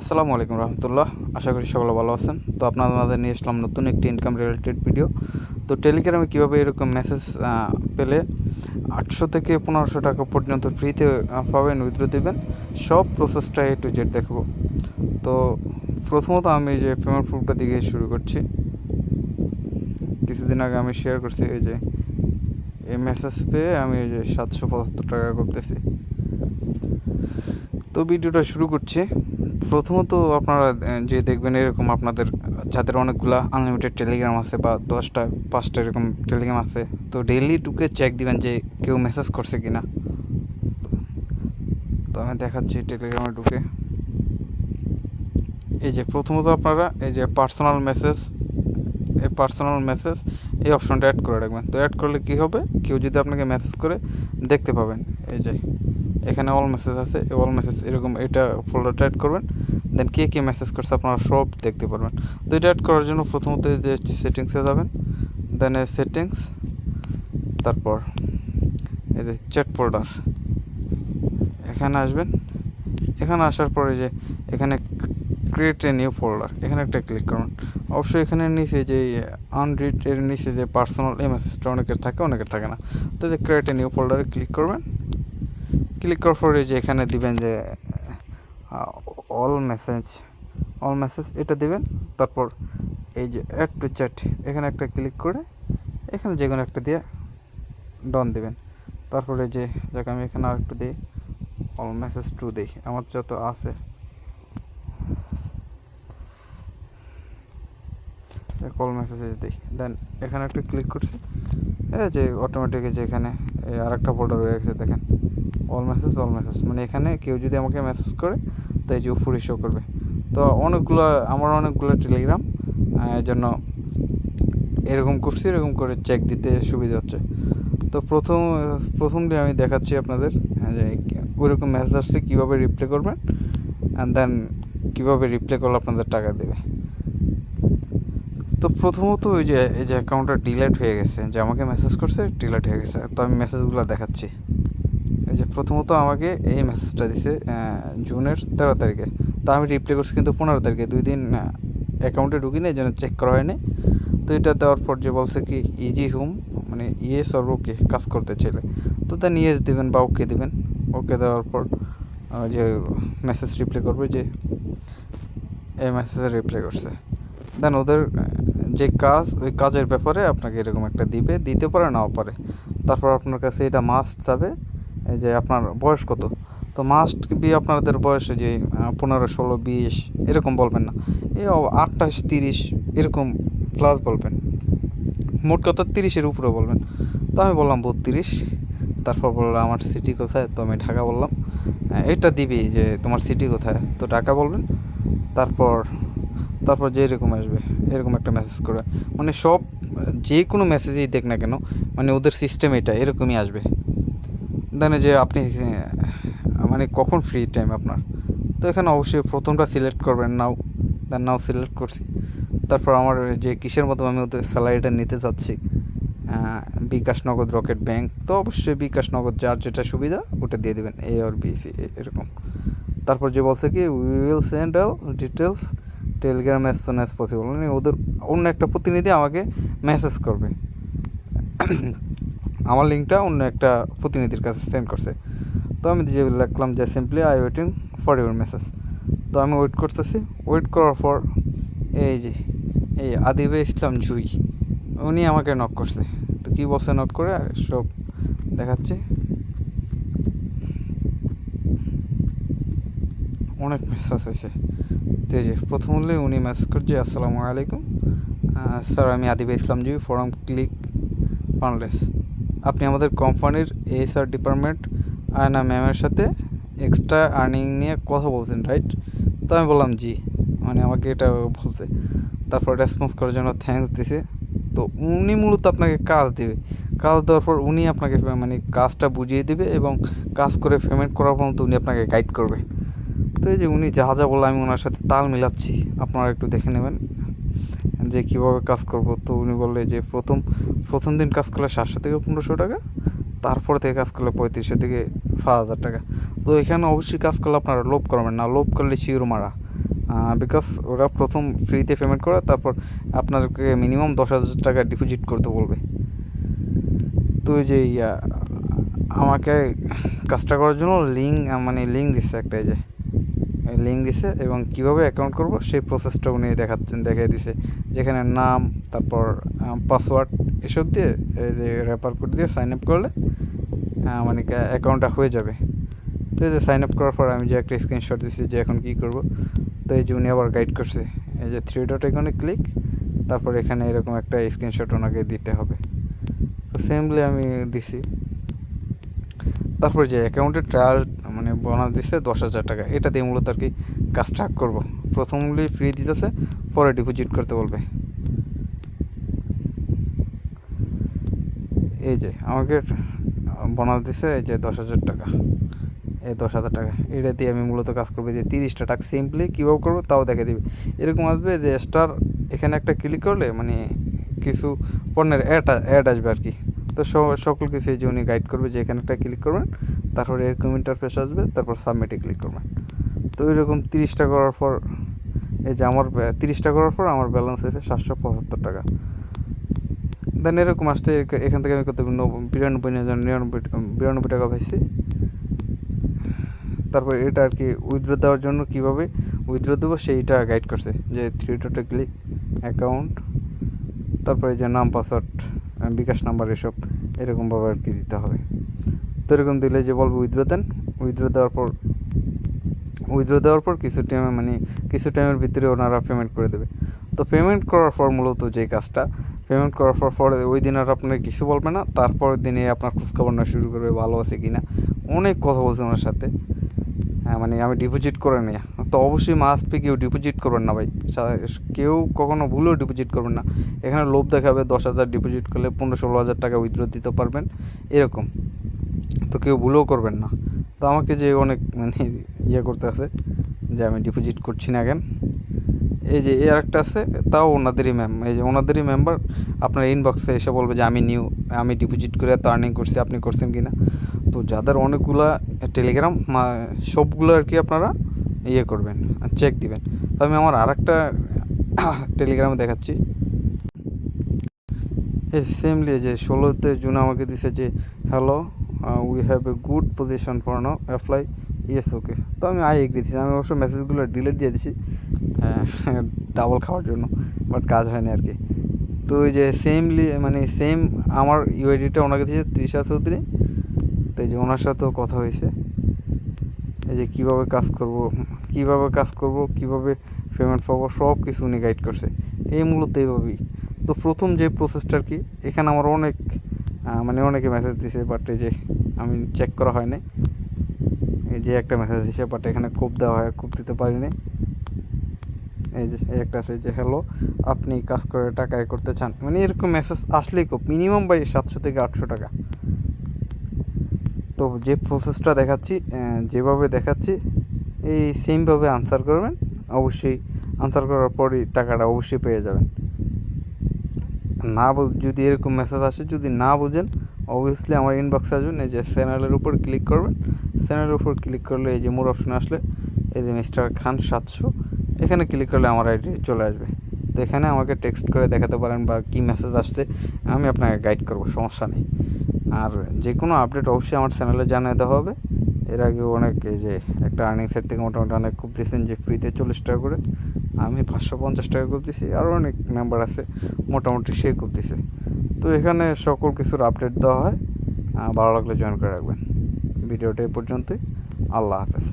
আসসালামু আলাইকুম রহমতুল্লাহ। আশা করি সকলে ভালো আছেন। তো আপনাদের নিয়ে আসলাম নতুন একটি ইনকাম রিলেটেড ভিডিও তো টেলিগ্রামে কীভাবে এরকম মেসেজ পেলে আটশো থেকে পনেরোশো টাকা পর্যন্ত ফ্রিতে পাবেন উইথড্র দেবেন, সব প্রসেসটা এ টু জেড দেখব। তো প্রথমত আমি যে পেমেন্ট প্রুফটা দিকে শুরু করছি। কিছুদিন আগে আমি শেয়ার করছি এই যে, এই মেসেজ পেয়ে আমি এই যে সাতশো পঁচাত্তর টাকা করতেছি। তো ভিডিওটা শুরু করছি। প্রথমত আপনারা যে দেখবেন এরকম আপনাদের যাদের অনেকগুলা আনলিমিটেড টেলিগ্রাম আছে বা দশটা, পাঁচটা এরকম টেলিগ্রাম আছে, তো ডেইলি টুকে চেক দিবেন যে কেউ মেসেজ করছে কিনা। তো আমি দেখাচ্ছি টেলিগ্রামে ঢুকে। এই যে প্রথমত আপনারা, এই যে পার্সোনাল মেসেজ এই পার্সোনাল মেসেজ এই অপশনটা অ্যাড করে রাখবেন। তো অ্যাড করলে কী হবে? কেউ যদি আপনাকে মেসেজ করে দেখতে পাবেন। এই যে এখানে অল মেসেজ আছে অল মেসেজ এরকম এটা ফোল্ডারটা অ্যাড করবেন দেন কে কে মেসেজ করছে আপনারা সব দেখতে পারবেন। তো এটা অ্যাড করার জন্য প্রথমত যে সেটিংসে যাবেন দেন সেটিংস তারপর এই যে চ্যাট ফোল্ডার এখানে আসবেন। এখানে আসার পরে যে এখানে ক্রিয়েট এ নিউ ফোল্ডার এখানে একটা ক্লিক করুন। অবশ্যই এখানে নিচে যে আনরিড এর নিচে যে পার্সোনাল এই মেসেজটা অনেকের থাকে অনেকের থাকে না। তো যে ক্রিয়েট এ নিউ ফোল্ডারে ক্লিক করবেন। ক্লিক করার পরে যে এখানে দিবেন যে অল মেসেজ অল মেসেজ এটা দিবেন, তারপর এই যে অ্যাড টু চ্যাট এখানে একটা ক্লিক করে এখানে যে কোনো একটা দিয়ে ডন দিবেন। তারপরে যে, যাকে আমি এখানে আরেকটু দিই অল মেসেজ টু দিই, আমার যত আছে। কল মেসেজ দিই। দেন এখানে একটা ক্লিক করছি, এই যে অটোমেটিক যে এখানে, এই আরেকটা ফোল্ডার হয়ে গেছে, দেখেন। অল মেসেজ অল মেসেজ মানে এখানে কেউ যদি আমাকে মেসেজ করে, তো এই যে উপরে শো করবে। তো অনেকগুলো, আমার অনেকগুলো টেলিগ্রাম জন্য এরকম করছি, এরকম করে চেক দিতে সুবিধা হচ্ছে। তো প্রথম প্রথম দিয়ে আমি দেখাচ্ছি আপনাদের যে ওইরকম মেসেজ আসলে কীভাবে রিপ্লে করবেন অ্যান্ড দেন কীভাবে রিপ্লে করলে আপনাদের টাকা দেবে। তো প্রথমত ওই যে, এই যে অ্যাকাউন্টটা ডিলেট হয়ে গেছে, যে আমাকে মেসেজ করছে ডিলেট হয়ে গেছে। তো আমি মেসেজগুলো দেখাচ্ছি। এই যে প্রথমত আমাকে এই মেসেজটা দিছে জুনের তেরো তারিখে। তা আমি রিপ্লাই করছি কিন্তু পনেরো তারিখে, দুই দিন অ্যাকাউন্টে ঢুকিনি, এই জন্য চেক করা হয়নি। তো এটা দেওয়ার পর যে বলছে কি ইজি হোম মানে ইয়েস আর ওকে কাজ করতে চাইলে। তো দেন ইয়েস দেবেন বা ওকে দেবেন। ওকে দেওয়ার পর যে মেসেজ রিপ্লাই করবে যে, এই মেসেজে রিপ্লাই করছে। দেন ওদের যে কাজ, ওই কাজের ব্যাপারে আপনাকে এরকম একটা দিবে, দিতে পারে, নাও পারে। তারপর আপনার কাছে এটা মাস্ট যাবে। যে আপনার বয়স কত? তো মাস্ট বি আপনাদের বয়স যে পনেরো, ষোলো, বিশ, এরকম বলবেন না। এই অ- আটাশ তিরিশ, এরকম প্লাস বলবেন। মোট কথা তিরিশের উপরে বলবেন। তো আমি বললাম বত্রিশ, তারপর বললাম আমার সিটি কোথায়? তো আমি ঢাকা বললাম। এটা দিবি যে তোমার সিটি কোথায়? তো ঢাকা বলবেন। তারপর তারপর যে এরকম আসবে, এরকম একটা মেসেজ করে। মানে সব, যে কোনো মেসেজেই দেখ না কেন মানে ওদের সিস্টেম এটা, এরকমই আসবে। দেন যে আপনি মানে কখন ফ্রি টাইম আপনার? তো এখানে অবশ্যই প্রথমটা সিলেক্ট করবেন নাও দেন নাও সিলেক্ট করছি। তারপর আমার যে কিসের মতো আমি ওদের স্যালারিটা নিতে চাচ্ছি বিকাশ নগদ রকেট ব্যাংক তো অবশ্যই বিকাশ নগদ যার যেটা সুবিধা, ওটা দিয়ে দেবেন এ আর বি সি এরকম। তারপর যে বলছে কি we will send all details Telegram as soon as possible মানে ওদের অন্য একটা প্রতিনিধি আমাকে মেসেজ করবে। আমার লিঙ্কটা অন্য একটা প্রতিনিধির কাছে সেন্ড করছে। তো আমি যে লিখলাম যে simply I waiting for your message তো আমি ওয়েট করতেছি। ওয়েট করার পর এই যে, এই আদিবে ইসলাম জুই, উনি আমাকে নক করছে। তো কী বলছে নক করে? সব দেখাচ্ছি। অনেক মেসেজ হয়েছে। তো যে প্রথম হলে উনি মেসেজ করছে, আসসালামু আলাইকুম। স্যার আমি Adiba Islam ji forum click funnels আপনি আমাদের কোম্পানির এসআর ডিপার্টমেন্ট আয়না ম্যামের সাথে এক্সট্রা আর্নিং নিয়ে কথা বলছেন রাইট তো আমি বললাম, জি। মানে আমাকে এটা বলছে। তারপর রেসপন্স করার জন্য থ্যাঙ্কস দিছে। তো উনি মূলত আপনাকে কাজ দেবে। কাজ দেওয়ার পর উনি আপনাকে মানে কাজটা বুঝিয়ে দেবে এবং কাজ করে পেমেন্ট করার পর্যন্ত উনি আপনাকে গাইড করবে। তো এই যে উনি যা যা বলল, আমি ওনার সাথে তাল মিলাচ্ছি। আপনারা একটু দেখে নেবেন যে কীভাবে কাজ করব। তো উনি বললে যে, প্রথম প্রথম দিন কাজ করলে সাতশো থেকে পনেরোশো টাকা, তারপর থেকে কাজ করলে পঁয়ত্রিশশো থেকে পাঁচ হাজার টাকা। তো এখানে অবশ্যই কাজ করলে আপনারা লোভ করবেন না, লোভ করলে শিওর মারা। বিকজ ওরা প্রথম ফ্রিতে পেমেন্ট করে, তারপর আপনাকে মিনিমাম দশ হাজার টাকা ডিপোজিট করতে বলবে। তো যে আমাকে কাজটা করার জন্য লিঙ্ক মানে লিঙ্ক দিচ্ছে একটা যে লিঙ্ক দিছে এবং কীভাবে অ্যাকাউন্ট করব সেই প্রসেসটা উনি দেখাচ্ছেন দেখিয়ে দিছে। যেখানে নাম, তারপর পাসওয়ার্ড এসব দিয়ে, এই যে র্যাপার কোড দিয়ে সাইন আপ করলে মানে অ্যাকাউন্টটা হয়ে যাবে। তো এই যে সাইন আপ করার পর আমি যে একটা স্ক্রিনশট দিচ্ছি যে এখন কী করব, তো এই যে উনি আবার গাইড করছে। এই যে থ্রি ডট এখানে ক্লিক তারপর এখানে এরকম একটা স্ক্রিনশট ওনাকে দিতে হবে। তো সেমলি আমি দিছি। তারপর যে অ্যাকাউন্টের ট্রায়াল মানে বোনাস দিচ্ছে দশ হাজার টাকা, এটা দিয়ে মূলত আর কি কাজটা করব। প্রথমলি ফ্রি দিতেছে, পরে ডিপোজিট করতে বলবে। এই যে, আমাকে বোনাস দিচ্ছে এই যে দশ হাজার টাকা। এই দশ হাজার টাকা, এটা দিয়ে আমি মূলত কাজ করব যে তিরিশটা টাকা সিম্পলি কীভাবে করব তাও দেখে দিবে। এরকম আসবে যে স্টার এখানে একটা ক্লিক করলে মানে কিছু পণ্যের অ্যাড অ্যাড আসবে আর কি। তো সকল কিছু যে উনি গাইড করবে যে এখানে একটা ক্লিক করবেন, তারপর এরকম ইন্টারফেস আসবে, তারপর সাবমিটে ক্লিক করবেন। তো এরকম তিরিশটা করার পর, এই যে আমার, তিরিশটা করার পর আমার ব্যালেন্স হয়েছে সাতশো পঁচাত্তর টাকা। দেন এরকম আসতে এখান থেকে আমি কত বিরানব্বই হাজার নিরানব্বই বিরানব্বই টাকা পাইছি। তারপর এটা আর কি উইথড্র দেওয়ার জন্য কীভাবে উইথড্র দেবো সেইটা গাইড করছে, যে থ্রি ডটে ক্লিক অ্যাকাউন্ট তারপরে যে নাম পাসওয়ার্ড বিকাশ নাম্বার এসব, এরকমভাবে আর কি দিতে হবে। তো এরকম দিলে যে বলব উইথড্র দেন উইথড্র দেওয়ার পর উইথড্র দেওয়ার পর কিছু টাইমে মানে কিছু টাইমের ভিতরে ওনারা পেমেন্ট করে দেবে। তো পেমেন্ট করার পর মূলত যে কাজটা পেমেন্ট করার পর পরে ওই দিন আর আপনার কিছু বলবে না। তারপরের দিনে আপনার খোঁজখবর না শুরু করবে, ভালো আছে কি না। অনেক কথা বলছে ওনার সাথে। হ্যাঁ মানে আমি ডিপোজিট করে নিই। তো অবশ্যই মাস্ট পে কেউ ডিপোজিট করবেন না ভাই। কেউ কখনো ভুলেও ডিপোজিট করবেন না। এখানে লোভ দেখাবে, দশ হাজার ডিপোজিট করলে পনেরো ষোলো হাজার টাকা উইথড্র দিতে পারবেন। এরকম। তো কেউ ভুলেও করবেন না। তো আমাকে যে অনেক মানে ইয়ে করতে আছে, যে আমি ডিপোজিট করছি না কেন। এই যে এর একটা আছে, তাও ওনাদেরই ম্যাম এই যে ওনাদেরই মেম্বার আপনার ইনবক্সে এসে বলবে যে, আমি নিউ আমি ডিপোজিট করে এত আর্নিং করছি, আপনি করছেন কি না তো যাদের অনেকগুলা টেলিগ্রাম সবগুলো আর কি আপনারা ইয়ে করবেন চেক দিবেন। তো আমি আমার আর একটা টেলিগ্রামে দেখাচ্ছি। এই সেমলি যে ষোলোতে জুন আমাকে দিছে যে hello we have a good position for now apply yes okay তো আমি আই এগ্রি দিচ্ছি আমি অবশ্য মেসেজগুলো ডিলিট দিয়ে দিছি ডাবল খাওয়ার জন্য বাট কাজ হয়নি আর কি। তো ওই যে সেমলি মানে সেম আমার ইউআইডিটা ওনাকে দিয়েছে তৃষা চৌধুরী। তো এই যে ওনার সাথেও কথা হয়েছে। এই যে কীভাবে কাজ করব, কীভাবে কাজ করব, কীভাবে পেমেন্ট পাবো সব কিছু উনি গাইড করছে। এই মূলত এইভাবেই। তো প্রথম যে প্রসেসটা আর কি, এখানে আমার অনেক মানে অনেকে মেসেজ দিছে বাট এই যে আমি চেক করা হয় নাই এই যে একটা মেসেজ দিছে বাট এখানে কোপ দেওয়া হয়, কোপ দিতে পারিনি। এই যে, এই একটা আছে যে হ্যালো আপনি কাজ করে টাকা করতে চান। মানে এরকম মেসেজ আসলেই কোপ মিনিমাম বাই সাতশো থেকে আটশো টাকা। তো যে প্রসেসটা দেখাচ্ছি যেভাবে দেখাচ্ছি, এই সেমভাবে আনসার করবেন। অবশ্যই আনসার করার পরই টাকাটা অবশ্যই পেয়ে যাবেন। না যদি এরকম মেসেজ আসে, যদি না বুঝেন অবভিয়াসলি আমার ইনবক্সে আসবেন এই যে চ্যানেলের উপর ক্লিক করবেন। চ্যানেলের উপর ক্লিক করলে এই যে মোর অপশন আসলে, এই যে মিস্টার খান সাতশো, এখানে ক্লিক করলে আমার আইডি চলে আসবে। তো এখানে আমাকে টেক্সট করে দেখাতে পারেন বা কী মেসেজ আসছে, আমি আপনাকে গাইড করব, সমস্যা নেই। আর যে কোনো আপডেট অবশ্যই আমার চ্যানেলে জানিয়ে দেওয়া হবে। এর আগে অনেক যে একটা আর্নিং সাইট থেকে মোটামুটি অনেক খুব দিয়েছেন যে ফ্রিতে চল্লিশ টাকা করে, আমি পাঁচশো পঞ্চাশ টাকা খুব দিছি। আরও অনেক মেম্বার আছে, মোটামুটি সে খুব দিছে। তো এখানে সকল কিছুর আপডেট দেওয়া হয়। ভালো লাগলে জয়েন করে রাখবেন। ভিডিওটা এ পর্যন্তই। আল্লাহ হাফেজ।